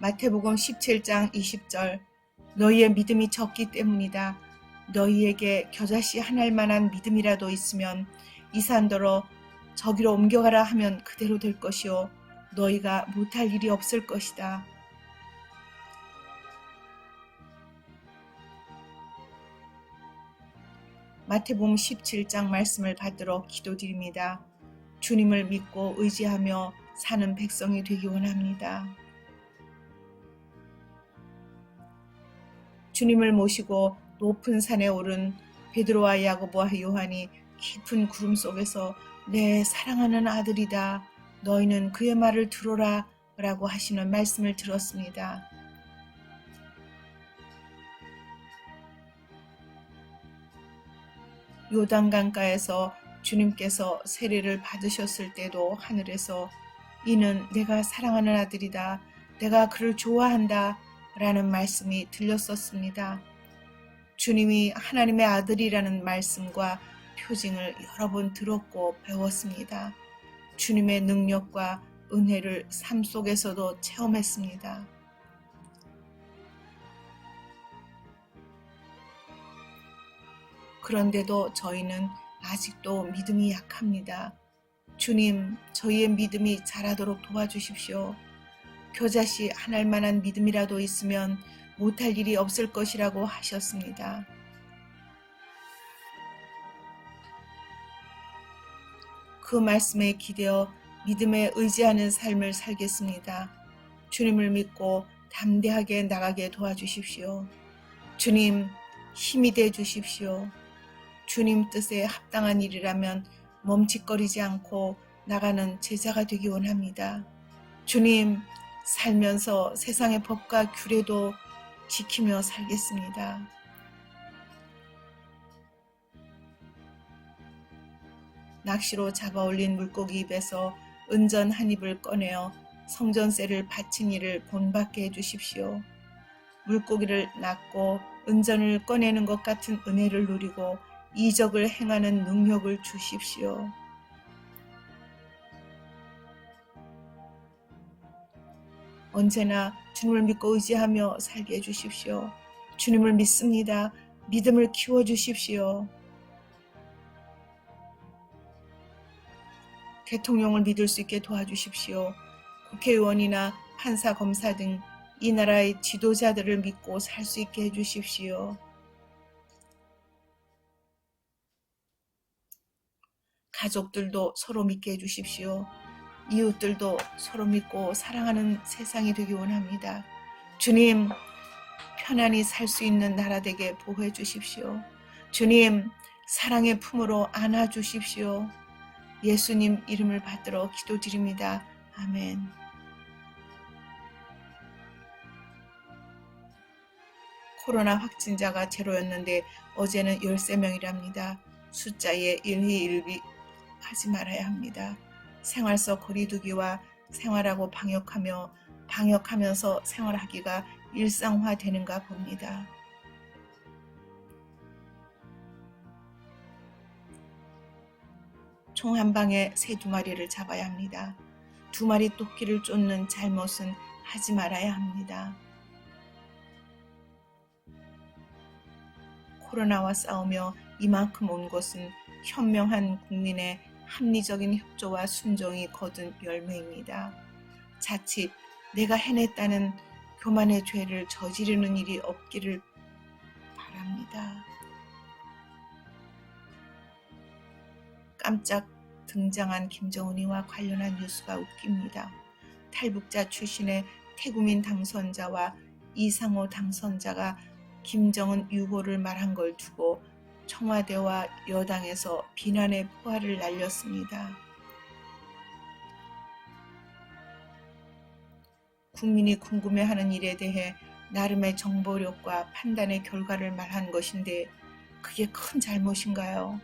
마태복음 17장 20절 너희의 믿음이 적기 때문이다. 너희에게 겨자씨 한 알만한 믿음이라도 있으면 이 산더러 저기로 옮겨가라 하면 그대로 될 것이요 너희가 못할 일이 없을 것이다. 마태복음 17장 말씀을 받들어 기도드립니다. 주님을 믿고 의지하며 사는 백성이 되기 원합니다. 주님을 모시고 높은 산에 오른 베드로와 야고보와 요한이 깊은 구름 속에서 내 사랑하는 아들이다. 너희는 그의 말을 들어라. 라고 하시는 말씀을 들었습니다. 요단 강가에서 주님께서 세례를 받으셨을 때도 하늘에서 이는 내가 사랑하는 아들이다. 내가 그를 좋아한다. 라는 말씀이 들렸었습니다. 주님이 하나님의 아들이라는 말씀과 표징을 여러 번 들었고 배웠습니다. 주님의 능력과 은혜를 삶 속에서도 체험했습니다. 그런데도 저희는 아직도 믿음이 약합니다. 주님, 저희의 믿음이 자라도록 도와주십시오. 겨자씨 한 알만한 믿음이라도 있으면 못할 일이 없을 것이라고 하셨습니다. 그 말씀에 기대어 믿음에 의지하는 삶을 살겠습니다. 주님을 믿고 담대하게 나가게 도와주십시오. 주님, 힘이 돼 주십시오. 주님 뜻에 합당한 일이라면 멈칫거리지 않고 나가는 제자가 되기 원합니다. 주님, 살면서 세상의 법과 규례도 지키며 살겠습니다. 낚시로 잡아 올린 물고기 입에서 은전 한 입을 꺼내어 성전세를 바친 이를 본받게 해주십시오. 물고기를 낚고 은전을 꺼내는 것 같은 은혜를 누리고 이적을 행하는 능력을 주십시오. 언제나 주님을 믿고 의지하며 살게 해주십시오. 주님을 믿습니다. 믿음을 키워주십시오. 대통령을 믿을 수 있게 도와주십시오. 국회의원이나 판사, 검사 등 이 나라의 지도자들을 믿고 살 수 있게 해주십시오. 가족들도 서로 믿게 해주십시오. 이웃들도 서로 믿고 사랑하는 세상이 되기 원합니다. 주님, 편안히 살 수 있는 나라 되게 보호해 주십시오. 주님, 사랑의 품으로 안아 주십시오. 예수님 이름을 받들어 기도드립니다. 아멘. 코로나 확진자가 제로였는데 어제는 13명이랍니다. 숫자에 일희일비 하지 말아야 합니다. 생활 속 거리두기와 생활하고 방역하며 방역하면서 생활하기가 일상화되는가 봅니다. 총 한 방에 새 두 마리를 잡아야 합니다. 두 마리 토끼를 쫓는 잘못은 하지 말아야 합니다. 코로나와 싸우며 이만큼 온 것은 현명한 국민의 합리적인 협조와 순종이 거둔 열매입니다. 자칫 내가 해냈다는 교만의 죄를 저지르는 일이 없기를 바랍니다. 깜짝 등장한 김정은이와 관련한 뉴스가 웃깁니다. 탈북자 출신의 태국민 당선자와 이상호 당선자가 김정은 유고를 말한 걸 두고 청와대와 여당에서 비난의 포화를 날렸습니다. 국민이 궁금해하는 일에 대해 나름의 정보력과 판단의 결과를 말한 것인데 그게 큰 잘못인가요?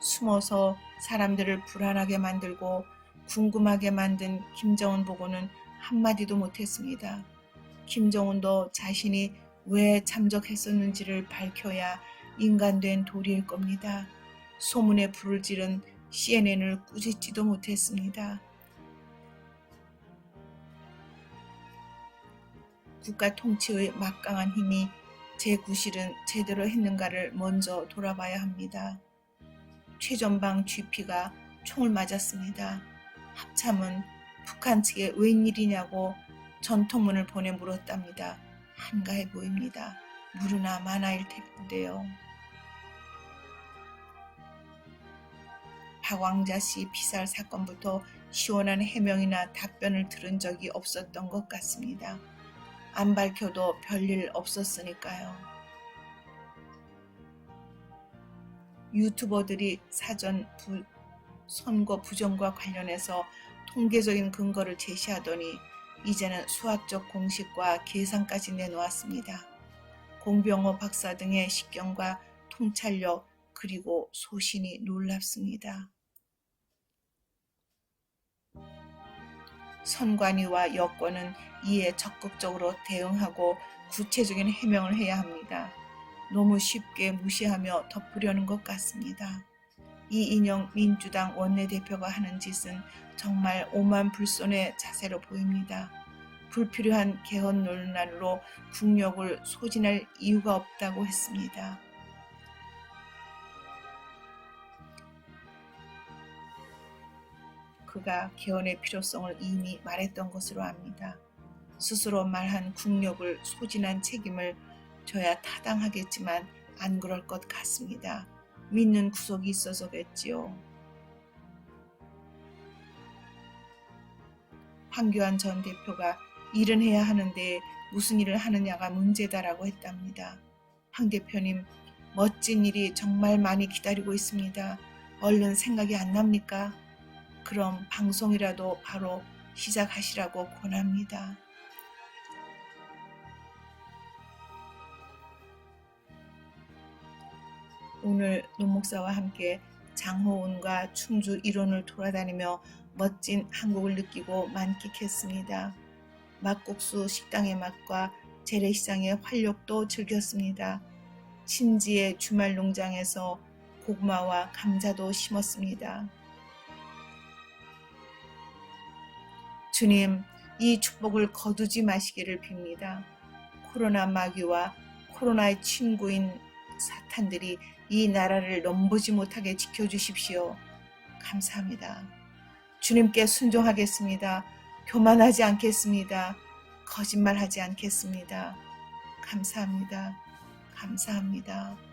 숨어서 사람들을 불안하게 만들고 궁금하게 만든 김정은 보고는 한마디도 못했습니다. 김정은도 자신이 왜 참석했었는지를 밝혀야 인간된 도리일 겁니다. 소문에 불을 지른 CNN을 꾸짖지도 못했습니다. 국가 통치의 막강한 힘이 제 구실은 제대로 했는가를 먼저 돌아봐야 합니다. 최전방 GP가 총을 맞았습니다. 합참은 북한 측에 웬일이냐고 전통문을 보내 물었답니다. 한가해 보입니다. 무르나 마나일 텐데요. 박왕자 씨 피살 사건부터 시원한 해명이나 답변을 들은 적이 없었던 것 같습니다. 안 밝혀도 별일 없었으니까요. 유튜버들이 사전 부, 선거 부정과 관련해서 통계적인 근거를 제시하더니 이제는 수학적 공식과 계산까지 내놓았습니다. 공병호 박사 등의 식견과 통찰력 그리고 소신이 놀랍습니다. 선관위와 여권은 이에 적극적으로 대응하고 구체적인 해명을 해야 합니다. 너무 쉽게 무시하며 덮으려는 것 같습니다. 이인영 민주당 원내대표가 하는 짓은 정말 오만 불손의 자세로 보입니다. 불필요한 개헌 논란으로 국력을 소진할 이유가 없다고 했습니다. 그가 개헌의 필요성을 이미 말했던 것으로 압니다. 스스로 말한 국력을 소진한 책임을 져야 타당하겠지만 안 그럴 것 같습니다. 믿는 구석이 있어서겠지요. 황교안 전 대표가 일은 해야 하는데 무슨 일을 하느냐가 문제다라고 했답니다. 황 대표님, 멋진 일이 정말 많이 기다리고 있습니다. 얼른 생각이 안 납니까? 그럼 방송이라도 바로 시작하시라고 권합니다. 오늘 논 목사와 함께 장호운과 충주 일원을 돌아다니며 멋진 한국을 느끼고 만끽했습니다. 막국수 식당의 맛과 재래시장의 활력도 즐겼습니다. 신지의 주말 농장에서 고구마와 감자도 심었습니다. 주님, 이 축복을 거두지 마시기를 빕니다. 코로나 마귀와 코로나의 친구인 사탄들이 이 나라를 넘보지 못하게 지켜주십시오. 감사합니다. 주님께 순종하겠습니다. 교만하지 않겠습니다. 거짓말하지 않겠습니다. 감사합니다. 감사합니다.